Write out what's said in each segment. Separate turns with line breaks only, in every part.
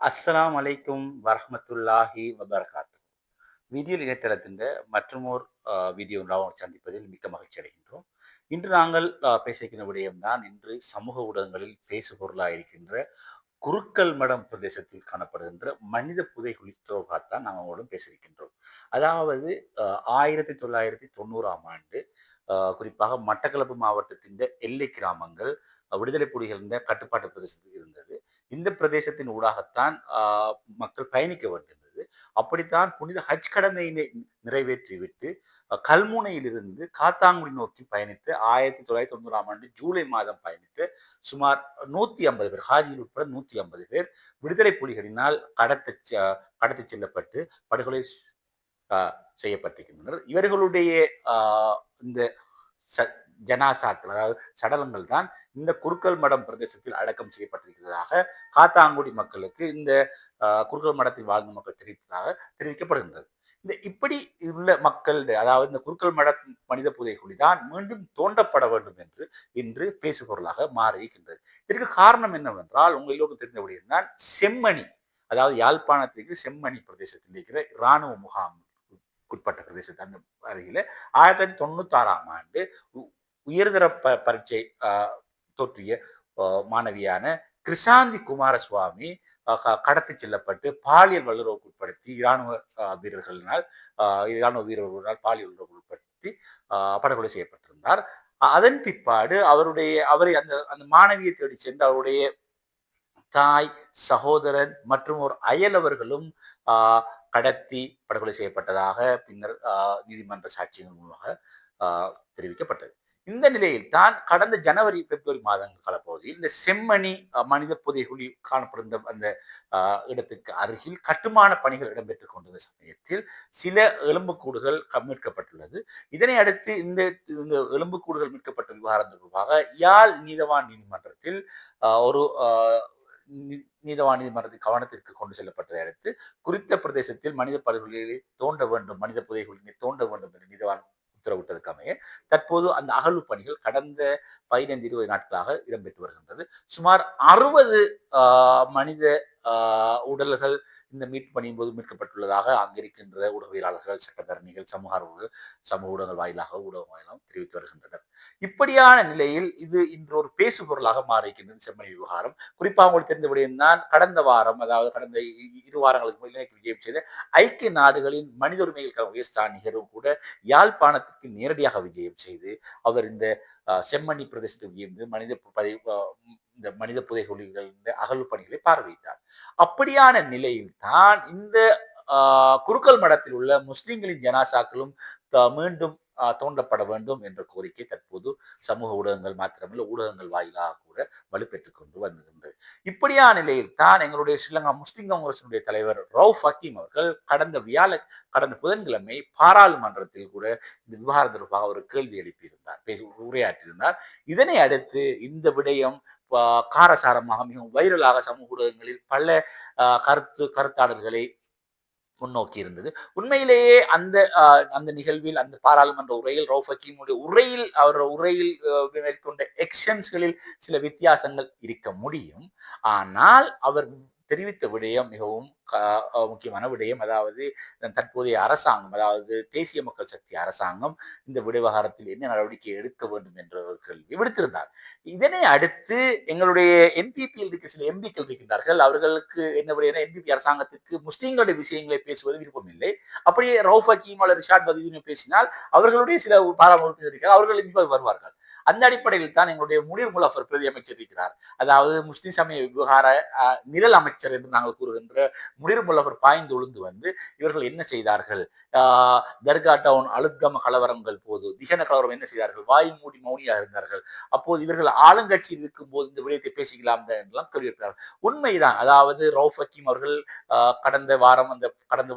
அஸ்ஸலாம் அலைக்கும் வரஹ்மத்துல்லாஹி வபரகாத்து. வீடியோ இணையதளத்தின் மற்றொரு வீடியோ சந்திப்பதில் மிக்க மகிழ்ச்சி அடைகின்றோம். இன்று நாங்கள் பேசிக்கிற விடயம்தான் இன்று சமூக ஊடகங்களில் பேசு பொருளாக இருக்கின்ற குருக்கல் மடம் பிரதேசத்தில் காணப்படுகின்ற மனித புதைகுழி தான் நாங்கள் உங்களுடன் பேச அதாவது ஆயிரத்தி தொள்ளாயிரத்தி தொண்ணூறாம் ஆண்டு குறிப்பாக மட்டக்களப்பு மாவட்டத்தின் எல்லை கிராமங்கள் விடுதலை புலிகளின் கட்டுப்பாட்டு பிரதேசத்தில் இருந்தது. இந்த பிரதேசத்தின் ஊடாகத்தான் மக்கள் பயணிக்க வேண்டியிருந்தது. அப்படித்தான் புனித ஹஜ் கடமையினை நிறைவேற்றிவிட்டு கல்முனையிலிருந்து காத்தாங்குடி நோக்கி பயணித்து ஆயிரத்தி தொள்ளாயிரத்தி தொண்ணூறாம் ஆண்டு ஜூலை மாதம் பயணித்து சுமார் நூத்தி ஐம்பது பேர் ஹாஜியில் உட்பட நூத்தி ஐம்பது பேர் விடுதலை புலிகளினால் கடத்த கடத்தி செல்லப்பட்டு படுகொலை செய்யப்பட்டிருக்கின்றனர். இவர்களுடைய இந்த ச- ஜனாசாக்கள் அதாவது சடலங்கள் தான் இந்த குருக்கல் மடம் பிரதேசத்தில் அடக்கம் செய்யப்பட்டிருக்கிறதாக காத்தாங்குடி மக்களுக்கு இந்த குறுக்கல் குருக்கல் மடத்தில் வாழ்ந்த மக்கள் தெரிவித்ததாக தெரிவிக்கப்படுகின்றது. இந்த இப்படி உள்ள மக்கள் அதாவது இந்த குருக்கல் மட மனித புதைகுழி தான் மீண்டும் தோண்டப்பட வேண்டும் என்று இன்று பேசுபொருளாக மாறி இருக்கின்றது இதற்கு காரணம் என்னவென்றால் உங்கள் எல்லோருக்கும் தெரிந்தபடியும் தான் செம்மணி அதாவது யாழ்ப்பாணத்தில் இருக்கிற செம்மணி பிரதேசத்தில் இருக்கிற இராணுவ முகாம் உட்பட்ட பிரதேசத்து அந்த அருகில ஆயிரத்தி தொள்ளாயிரத்தி தொண்ணூத்தி ஆறாம் ஆண்டு உ- உயர்தர ப பரீட்சை ஆஹ், தோற்றிய மாணவியான கிருஷாந்தி குமாரசுவாமி கடத்தி செல்லப்பட்டு பாலியல் வல்லுறவுக்கு உட்படுத்தி இராணுவ வீரர்களினால் ஆஹ், இராணுவ வீரர்களால் பாலியல் வல்லுறவுக்கு உட்படுத்தி ஆஹ், படுகொலை செய்யப்பட்டிருந்தார். அதன் பிற்பாடு அவருடைய அவரை அந்த அந்த மாணவியை தேடி சென்று அவருடைய தாய் சகோதரன் மற்றும் ஒரு அயலவர்களும் ஆஹ், கடத்தி படுகொலை செய்யப்பட்டதாக பின்னர் நீதிமன்ற சாட்சியங்கள் மூலமாக ஆஹ், தெரிவிக்கப்பட்டது. இந்த நிலையில் தான் கடந்த ஜனவரி பிப்ரவரி மாதங்கள் காலப்பகுதியில் இந்த செம்மணி மனித புதைகுழி காணப்படுகிற அந்த ஆஹ், இடத்துக்கு அருகில் கட்டுமான பணிகள் இடம்பெற்றுக் கொண்டிருந்த சமயத்தில் சில எலும்புக்கூடுகள் மீட்கப்பட்டுள்ளது. இதனை அடுத்து இந்த இந்த எலும்புக்கூடுகள் மீட்கப்பட்ட விவகாரம் தொடர்பாக யாழ் நீதவான் நீதிமன்றத்தில் ஆஹ், ஒரு ஆஹ், நீதவான் நீதிமன்றத்தின் கவனத்திற்கு கொண்டு செல்லப்பட்டதை அடுத்து குறித்த பிரதேசத்தில் மனித படுகொலைகளை தோண்ட வேண்டும் மனித புதைகுழியை தோண்ட வேண்டும் என்று நீதவான் உத்தரவிட்டதுக்கு அமைய தற்போது அந்த அகழ்வு பணிகள் கடந்த பதினைந்து இருபது நாட்களாக இடம்பெற்று வருகின்றது. சுமார் அறுபது மனித உடல்கள் இந்த மீட்பு பணியின் போது மீட்கப்பட்டுள்ளதாக அங்கிருக்கின்ற ஊடகவியலாளர்கள் சட்டத்தரணிகள் சமூக ஆர்வலர்கள் சமூக ஊடகங்கள் வாயிலாக ஊடகம் வாயிலாக தெரிவித்து வருகின்றனர். இப்படியான நிலையில் இது இன்று ஒரு பேசு பொருளாக மாறியிருக்கின்றது செம்மணி விவகாரம். குறிப்பாக உங்களுக்கு தெரிந்தபடியும் தான் கடந்த வாரம் அதாவது கடந்த இரு வாரங்களுக்கு முன் விஜயம் செய்த ஐக்கிய நாடுகளின் மனித உரிமைகளுக்கான உயர்ஸ்தான் கூட யாழ்ப்பாணத்திற்கு நேரடியாக விஜயம் செய்து அவர் இந்த செம்மணி பிரதேசத்துக்கு விஜயம் மனித பதவி இந்த மனித புதைகுழிகள் அகழ்வு பணிகளை பார்வையிட்டார். அப்படியான நிலையில் தான் இந்த ஆஹ், குருக்கல் மடத்தில் உள்ள முஸ்லிம்களின் ஜனாசாக்களும் த- மீண்டும் தோண்டப்பட வேண்டும் என்ற கோரிக்கை தற்போது சமூக ஊடகங்கள் மாத்திரமல்ல ஊடகங்கள் வாயிலாக கூட வலுப்பெற்றுக் கொண்டு வருகின்றது இப்படியான நிலையில் தான் எங்களுடைய ஸ்ரீலங்கா முஸ்லிம் காங்கிரசினுடைய தலைவர் ரவுஃப் ஹக்கீம் அவர்கள் கடந்த வியாழ கடந்த புதன்கிழமை பாராளுமன்றத்தில் கூட இந்த விவகாரம் தொடர்பாக ஒரு கேள்வி எழுப்பியிருந்தார் பேசி உரையாற்றியிருந்தார். இதனை அடுத்து இந்த விடயம் காரசாரமாக மிகவும் வைரலாக சமூக ஊடகங்களில் பல ஆஹ், கருத்து கருத்தாளர்களை முன்னோக்கி இருந்தது. உண்மையிலேயே அந்த ஆஹ், அந்த நிகழ்வில் அந்த பாராளுமன்ற உரையில் ரவுஃப் ஹக்கீமுடைய உரையில் அவர் உரையில் மேற்கொண்ட எக்ஷன்ஸ்களில் சில வித்தியாசங்கள் இருக்க முடியும். ஆனால் அவர் தெரிவித்த விடயம் மிகவும் முக்கியமான விடயம். அதாவது தற்போதைய அரசாங்கம் அதாவது தேசிய மக்கள் சக்தி அரசாங்கம் இந்த விவகாரத்தில் என்ன நடவடிக்கை எடுக்க வேண்டும் என்ற ஒரு கேள்வி விடுத்திருந்தார். இதனை அடுத்து எங்களுடைய என்பிபியில் இருக்க சில எம்பிக்கள் இருக்கின்றார்கள். அவர்களுக்கு என்ன விடையான என்பிபி அரசாங்கத்திற்கு முஸ்லீம்களுடைய விஷயங்களை பேசுவது விருப்பம் இல்லை. அப்படியே ரவுஃப் ஹக்கீம் அல்லது ரிஷாட் பதிதினை பேசினால் அவர்களுடைய சில பாராளுமன்ற இருக்கிறார் அவர்கள் இப்போது வருவார்கள். அந்த அடிப்படையில் தான் எங்களுடைய முனீர் முலாஃபர் பிரதி அமைச்சர் இருக்கிறார் அதாவது முஸ்லிம் சமய விவகார நிழல் அமைச்சர் என்று நாங்கள் கூறுகின்ற முனீர் முலாஃபர் பாய்ந்து உளுந்து வந்து இவர்கள் என்ன செய்தார்கள்? தர்கா டவுன் அழுத்தம கலவரங்கள் போது திகன கலவரம் என்ன செய்தார்கள்? வாய் மூடி மௌனியாக இருந்தார்கள். அப்போது இவர்கள் ஆளுங்கட்சியில் இருக்கும்போது இந்த விடயத்தை பேசிக்கலாம் என்றெல்லாம் கேள்வி உண்மைதான். அதாவது ரவுஃப் ஹக்கீம் அவர்கள் ஆஹ், கடந்த வாரம் அந்த கடந்த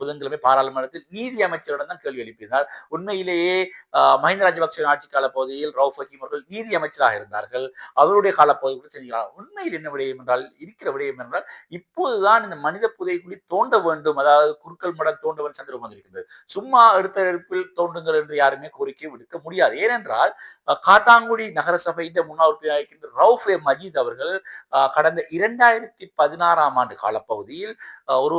புதன்கிழமை பாராளுமன்றத்தில் நீதி அமைச்சரிடம் தான் கேள்வி எழுப்பியிருந்தார் உண்மையிலேயே ஆஹ், மஹிந்த ராஜபக்சே ஆட்சி கால பகுதியில் ரவுஃப் ஹக்கீம் அவர்கள் நீதி அமைச்சராக இருந்தார்கள். அவருடைய காலப்பகுதி கூட உண்மையில் என்ன விடயம் என்றால் இருக்கிற விடயம் என்றால் இப்போதுதான் இந்த மனித புதைக்குழி தோண்ட வேண்டும். அதாவது குறுக்கள் மடம் தோண்டவன் சந்திரம் சந்தர்ப்பம் வந்திருக்கின்றது. சும்மா எடுத்த எடுப்பில் தோண்டுங்கள் என்று யாருமே கோரிக்கை விடுக்க முடியாது. ஏனென்றால் காத்தாங்குடி நகரசபை இந்த முன்னாள் உறுப்பினர் இருக்கின்ற ரவுஃப் எ மஜீத் அவர்கள் அஹ், கடந்த இரண்டாயிரத்தி பதினாறாம் ஆண்டு காலப்பகுதியில் ஒரு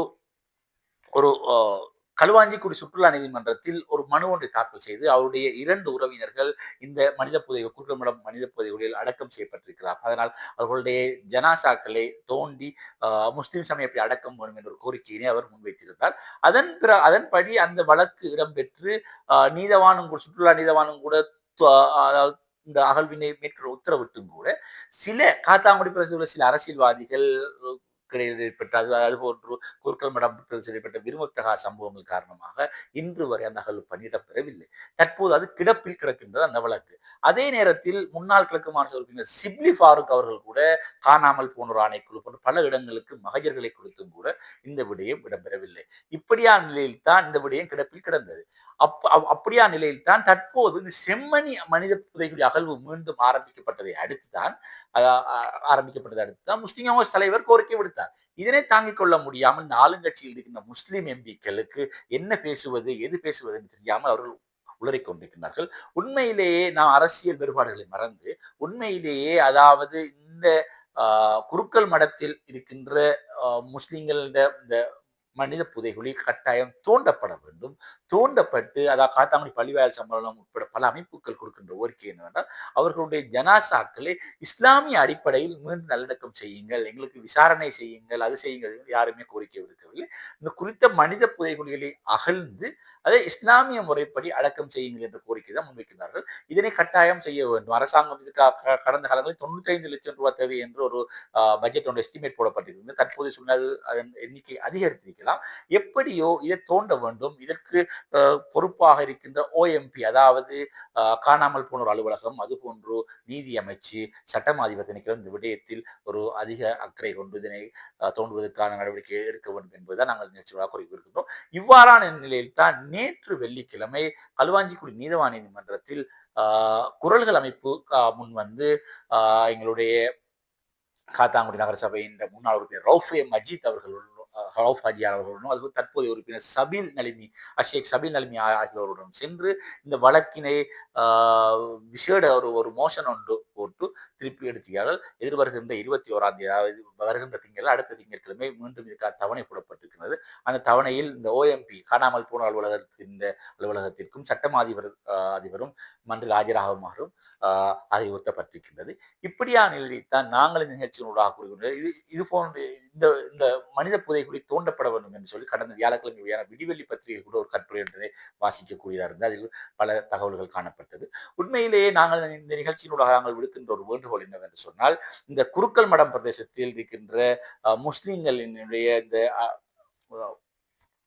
ஒரு அஹ், களுவாஞ்சிக்குடி சுற்றுலா நீதிமன்றத்தில் ஒரு மனு ஒன்றை தாக்கல் செய்து அவருடைய இரண்டு உறவினர்கள் இந்த மனித புதைவு குறுக்கமடம் மனித புதைவுகளில் அடக்கம் செய்யப்பட்டிருக்கிறார். அதனால் அவர்களுடைய ஜனாசாக்களை தோண்டி அஹ், முஸ்லிம் சமயம் எப்படி அடக்கம் வேண்டும் என்ற ஒரு கோரிக்கையினை அவர் முன்வைத்திருந்தார். அதன் பிற அதன்படி அந்த வழக்கு இடம்பெற்று நீதவானும் கூட சுற்றுலா நீதவானும் கூட இந்த அகழ்வினை மேற்கொள்ள உத்தரவிட்டும் கூட சில காத்தாங்குடி பிரதேசத்தில் உள்ள சில அரசியல்வாதிகள் கிடையில் ஏற்பட்ட அது அது போன்று குறுக்கல் மடம் ஏற்பட்ட விரும்பத்தகா சம்பவங்கள் காரணமாக இன்று வரை அந்த அகல் பணியிடப்பெறவில்லை. தற்போது அது கிடப்பில் கிடக்கின்றது அந்த வழக்கு. அதே நேரத்தில் முன்னாள் கிழக்கு மாநில உறுப்பினர் சிப்லி ஃபாரூக் அவர்கள் கூட காணாமல் போனோர் ஆணைக்குழு போன்ற பல இடங்களுக்கு மகஜர்களை கொடுத்தும் கூட இந்த விடயம் இடம்பெறவில்லை. இப்படியான நிலையில் தான் இந்த விடயம் கிடப்பில் கிடந்தது. அப் அப்- அப்படியான நிலையில் தான் தற்போது இந்த செம்மணி மனித புதைக்குடி அகழ்வு மீண்டும் ஆரம்பிக்கப்பட்டதை அடுத்து தான் ஆரம்பிக்கப்பட்டதை அடுத்து தான் முஸ்லிம் தலைவர் கோரிக்கை விடுத்தார். இதனை தாங்கிக் கொள்ள முடியாமல் இந்த ஆளுங்கட்சியில் இருக்கின்ற முஸ்லிம் எம்பிக்களுக்கு என்ன பேசுவது எது பேசுவது என்று தெரியாமல் அவர்கள் உளறிக் கொண்டிருக்கிறார்கள் உண்மையிலேயே நாம் அரசியல் வேறுபாடுகளை மறந்து உண்மையிலேயே அதாவது இந்த ஆஹ், குருக்கள் மடத்தில் இருக்கின்ற ஆஹ், முஸ்லிம்களிட இந்த மனித புதைகுழி கட்டாயம் தோண்டப்பட வேண்டும். தோண்டப்பட்டு அதாவது காத்தாங்குடி பள்ளிவாயல் சம்பளம் உட்பட பல அமைப்புகள் கொடுக்கின்ற கோரிக்கை என்னவென்றால் அவர்களுடைய ஜனாசாக்களை இஸ்லாமிய அடிப்படையில் மீண்டும் நல்லடக்கம் செய்யுங்கள் எங்களுக்கு விசாரணை செய்யுங்கள் அது செய்யுங்கள் என்று யாருமே கோரிக்கை விடுக்கவில்லை. இந்த குறித்த மனித புதைகுழிகளை அகழ்ந்து அதை இஸ்லாமிய முறைப்படி அடக்கம் செய்யுங்கள் என்ற கோரிக்கை தான் முன்வைக்கிறார்கள் இதனை கட்டாயம் செய்ய வேண்டும். அரசாங்கம் இதுக்காக கடந்த காலங்களில் தொண்ணூத்தி ஐந்து லட்சம் ரூபாய் தேவை என்று ஒரு பட்ஜெட் ஒன்று எஸ்டிமேட் போடப்பட்டிருந்தது. தற்போது சொன்னது அதன் எண்ணிக்கை அதிகரித்திருக்கிறது. அதிகரித்திருக்கலாம் எப்படியோ இதை தோண்ட வேண்டும். இதற்கு பொறுப்பாக இருக்கின்ற ஓஎம்பி அதாவது காணாமல் காணாமல் போனோர் அலுவலகம் அதுபோன்று நீதி அமைச்சு சட்டம் அதிபர் இந்த விடயத்தில் ஒரு அதிக அக்கறை கொண்டு இதனை தோன்றுவதற்கான நடவடிக்கை எடுக்க வேண்டும் என்பதுதான் நாங்கள் நிகழ்ச்சிகளாக குறிப்பிட்டிருக்கின்றோம் இவ்வாறான நிலையில் தான் நேற்று வெள்ளிக்கிழமை களுவாஞ்சிக்குடி நீதவான நீதிமன்றத்தில் ஆஹ், குரல்கள் அமைப்பு முன் வந்து ஆஹ், எங்களுடைய காத்தாங்குடி நகர சபையின் முன்னாள் உறுப்பினர் ரவுஃபே மஜீத் அவர்கள் அஹ், ஹாஜியார் அவர்களுடனும் அதுபோல் தற்போதைய உறுப்பினர் சபில் நலிமி அஷேக் சபில் நலிமி ஆ- ஆகியோருடன் சென்று இந்த வழக்கினை விசேட ஒரு ஒரு மோஷன் ஒன்று போட்டு திருப்பி எடுத்துகிறார்கள் எதிர்வருகின்ற இருபத்தி ஓராம் தேதி அதாவது வருகின்ற திங்கள் அடுத்த திங்கட்கிழமை மீண்டும் இதுக்காக தவணை போடப்பட்டிருக்கிறது. அந்த தவணையில் இந்த ஓஎம்பி காணாமல் போன அலுவலகத்தின் இந்த அலுவலகத்திற்கும் சட்டம் அதிபர் அதிபரும் மன்றில் ஆஜராகுமாறும் ஆஹ், அறிவுறுத்தப்பட்டிருக்கின்றது. இப்படியான நிலையைத்தான் நாங்கள் இந்த நிகழ்ச்சியினூடாக கூறுகின்றோம். இது இது போன்ற இந்த இந்த மனித புதை புதைக்குழி தோண்டப்பட வேண்டும் என்று சொல்லி கடந்த வியாழக்கிழமை வெளியான விடிவெள்ளி பத்திரிகை கூட ஒரு கட்டுரை ஒன்றை வாசிக்கக்கூடியதாக இருந்தது. அதில் பல தகவல்கள் காணப்பட்டது. உண்மையிலேயே நாங்கள் இந்த நிகழ்ச்சியினூடாக நாங்கள் விடுக்கின்ற ஒரு வேண்டுகோள் என்னவென்று சொன்னால் இந்த குருக்கல் மடம் பிரதேசத்தில் இருக்கின்ற முஸ்லீம்களினுடைய இந்த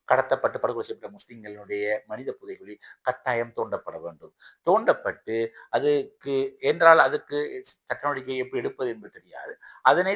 கடத்தப்பட்டு படுகொலை செய்யப்பட்ட முஸ்லிம்களுடைய மனித புதைகுழி கட்டாயம் தோண்டப்பட வேண்டும். தோண்டப்பட்டு அதுக்கு என்றால் அதுக்கு சட்ட நடவடிக்கை எப்படி எடுப்பது என்பது தெரியாது. அதனை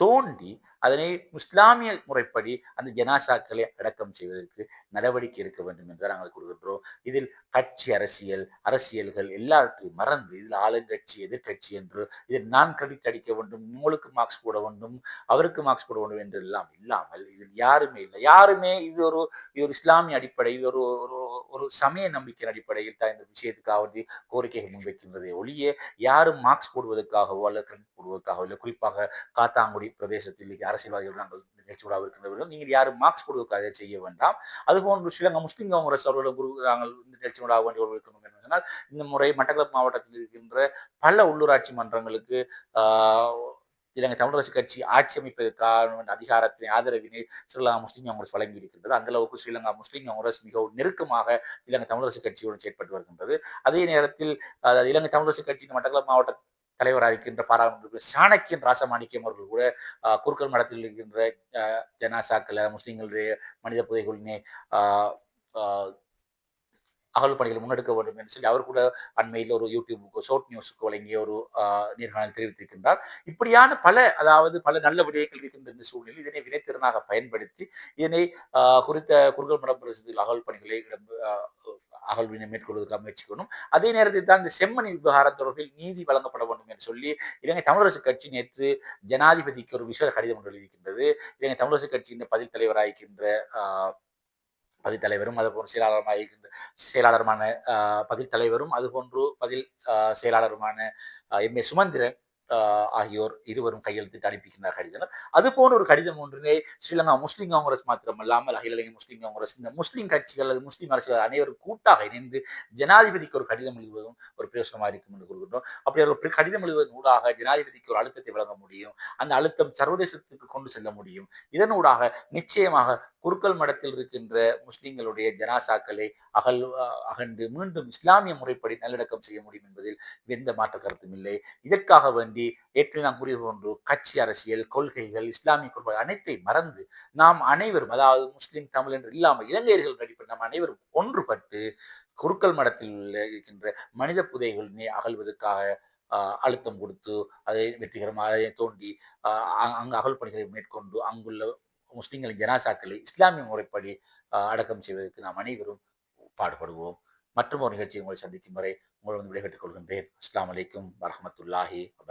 தோண்டி அதனை இஸ்லாமிய முறைப்படி அந்த ஜனாசாக்களை அடக்கம் செய்வதற்கு நடவடிக்கை எடுக்க வேண்டும் என்று நாங்கள் கூறுகின்றோம். இதில் கட்சி அரசியல் அரசியல்கள் எல்லாவற்றையும் மறந்து இதில் ஆளுங்கட்சி எதிர்கட்சி என்று இதில் நான் கிரெடிட் அடிக்க வேண்டும் உங்களுக்கு மார்க்ஸ் போட வேண்டும் அவருக்கு மார்க்ஸ் போட வேண்டும் என்று எல்லாம் இல்லாமல் இதில் யாருமே இல்லை. யாருமே இது ஒரு இது ஒரு இஸ்லாமிய அடிப்படை இது ஒரு ஒரு ஒரு சமய நம்பிக்கையின் அடிப்படையில் தான் இந்த விஷயத்துக்காக வேண்டி கோரிக்கைகள் முன்வைக்கின்றதே ஒளியே யாரும் மார்க்ஸ் போடுவதற்காகவோ அல்லது கிரெடிட் போடுவதற்காகவோ இல்லை. குறிப்பாக காத்தாங்குடி பிரதேசத்தில் அரசியல்வாதிகள் நாங்கள் நிகழ்ச்சிகளாக இருக்கின்றவர்கள் நீங்கள் யாரும் மார்க்ஸ் கொடுக்க செய்ய வேண்டாம். அதுபோன்று ஸ்ரீலங்கா முஸ்லீம் காங்கிரஸ் அவர்களும் குரு நாங்கள் இந்த நிகழ்ச்சியோடாக வேண்டிய இருக்கணும் என்று சொன்னால் இந்த முறை மட்டக்களப்பு மாவட்டத்தில் இருக்கின்ற பல உள்ளூராட்சி மன்றங்களுக்கு ஆஹ், இலங்கை தமிழரசு கட்சி ஆட்சி அமைப்பதற்கான அதிகாரத்தினை ஆதரவினை ஸ்ரீலங்கா முஸ்லீம் காங்கிரஸ் வழங்கி இருக்கின்றது அந்த அளவுக்கு ஸ்ரீலங்கா முஸ்லீம் காங்கிரஸ் மிகவும் நெருக்கமாக இலங்கை தமிழரசு கட்சியுடன் செயற்பட்டு வருகின்றது. அதே நேரத்தில் இலங்கை தமிழரசு கட்சியின் மட்டக்களப்பு மாவட்ட தலைவராக இருக்கின்ற பாராளுமன்ற சாணக்கியன் ராசமாணிக்கம் அவர்கள் கூட அஹ், குருக்கள் மடத்தில் இருக்கின்ற அஹ், ஜனாசாக்களை முஸ்லிம்களுடைய மனித புதைகுழினை ஆஹ், ஆஹ், அகல் பணிகளை முன்னெடுக்க வேண்டும் என்று சொல்லி அவர் கூட அண்மையில் ஒரு யூடியூபுக்கு ஷோர்ட் நியூஸுக்கு வழங்கிய ஒரு நேர்காணல் தெரிவித்திருக்கின்றார். இப்படியான பல அதாவது பல நல்ல விடயங்கள் இருக்கின்ற இந்த சூழ்நிலையில் இதனை வினைத்திறனாக பயன்படுத்தி இதனை ஆஹ், குறித்த குறுகல் மட பிரதேசத்தில் அகல் பணிகளை இடம்- அகழ்வினை மேற்கொள்வதற்காக முயற்சிக்கணும். அதே நேரத்தில் தான் இந்த செம்மணி விவகாரம் தொடர்பில் நீதி வழங்கப்பட வேண்டும் என்று சொல்லி இலங்கை தமிழரசு கட்சி நேற்று ஜனாதிபதிக்கு ஒரு விசேட கடிதம் ஒன்று எழுதியிருக்கின்றது. இலங்கை தமிழரசு கட்சியின் பதில் தலைவராகின்ற பதில் தலைவரும் அதுபோன்று செயலாளருமாக இருக்கின்ற செயலாளருமான பதில் தலைவரும் அதுபோன்று பதில் செயலாளருமான எம். ஏ. சுமந்திரன் ஆகியோர் இருவரும் கையெழுத்திட்டு அனுப்பிக்கின்ற கடிதம். அது போன்ற ஒரு கடிதம் ஒன்றினை ஸ்ரீலங்கா முஸ்லீம் காங்கிரஸ் மாத்திரமல்லாமல் அகில இலங்கை முஸ்லீம் காங்கிரஸ் இந்த முஸ்லீம் கட்சிகள் அல்லது முஸ்லீம் அரசியல் அனைவரும் கூட்டாக இணைந்து ஜனாதிபதிக்கு ஒரு கடிதம் எழுதுவதும் ஒரு பிரயோசனமாக இருக்கும் என்று கூறுகின்றோம். அப்படி ஒரு கடிதம் எழுதுவதன் ஊடாக ஜனாதிபதிக்கு ஒரு அழுத்தத்தை வழங்க முடியும். அந்த அழுத்தம் சர்வதேசத்துக்கு கொண்டு செல்ல முடியும். இதனூடாக நிச்சயமாக குருக்கள் மடத்தில் இருக்கின்ற முஸ்லிம்களுடைய ஜனாசாக்களை அகல் அகன்று மீண்டும் இஸ்லாமிய முறைப்படி நல்லடக்கம் செய்ய முடியும் என்பதில் எந்த மாற்ற கருத்தும் இல்லை. இதற்காக வேண்டி ஏற்கனவே நான் கூறியது போன்று கட்சி அரசியல் கொள்கைகள் இஸ்லாமிய கொள்கை அனைத்தை மறந்து நாம் அனைவரும் அதாவது முஸ்லிம் தமிழ் என்று இல்லாமல் இலங்கையர்கள் அடிப்படை நாம் அனைவரும் ஒன்றுபட்டு குருக்கள் மடத்தில் உள்ள இருக்கின்ற மனித புதைகளினை அகழ்வதற்காக ஆஹ், அழுத்தம் கொடுத்து அதை வெற்றிகரமாக தோண்டி ஆஹ், அங்கு அகல் பணிகளை மேற்கொண்டு அங்குள்ள முஸ்லீம்கள் ஜனாசாக்களை இஸ்லாமிய முறைப்படி அடக்கம் செய்வதற்கு நாம் அனைவரும் பாடுபடுவோம். மற்றும் ஒரு நிகழ்ச்சியை உங்களை சந்திக்கும் வரை உங்களை வந்து விடைபெற்றுக் கொள்கின்றேன். அஸ்லாம் அலைக்கும் வரமத்துல்லாஹி வபரகாத்துஹு